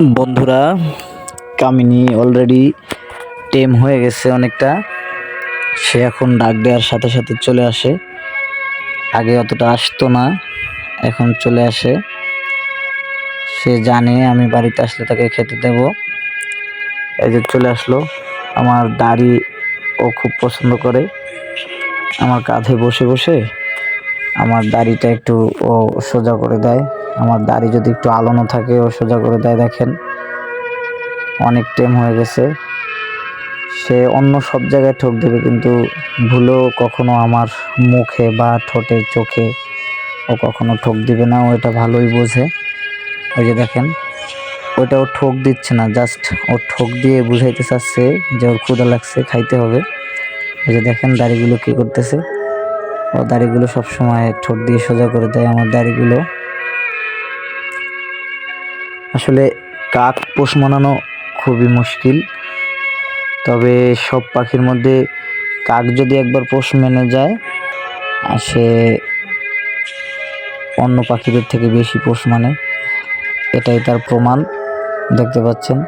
বন্ধুরা, কামিনী অলরেডি টেম হয়ে গেছে অনেকটা। সে এখন ডাক দেওয়ার সাথে সাথে চলে আসে। আগে অতটা আসতো না, এখন চলে আসে। সে জানে আমি বাড়িতে আসলে তাকে খেতে দেব। এই যে চলে আসলো। আমার দাড়ি ও খুব পছন্দ করে। আমার কাঁধে বসে বসে আমার দাড়িটা একটু ও সোজা করে দেয়। আমার দাড়ি যদি একটু আলোনো থাকে, ও সোজা করে দেয় দেখেন। অনেক টাইম হয়ে গেছে। সে অন্য সব জায়গায় ঠোক দেবে, কিন্তু ভুলেও কখনো আমার মুখে বা ঠোঁটে, চোখে ও কখনো ঠোক দিবে না। ও এটা ভালোই বোঝে। ওই যে দেখেন, ওইটা ও ঠোক দিচ্ছে না। জাস্ট ও ঠোক দিয়ে বুঝাইতে চাচ্ছে যে ওর ক্ষুদা লাগছে, খাইতে হবে। ওই যে দেখেন দাড়িগুলো কী করতেছে। ও দাড়িগুলো সবসময় ঠোঁট দিয়ে সোজা করে দেয় আমার দাড়িগুলো। আসলে কাক পোষ মানানো খুবই মুশকিল, তবে সব পাখির মধ্যে কাক যদি একবার পোষ মেনে যায়, আর সে অন্য পাখিদের থেকে বেশি পোষ মানে এটাই তার প্রমাণ, দেখতে পাচ্ছেন।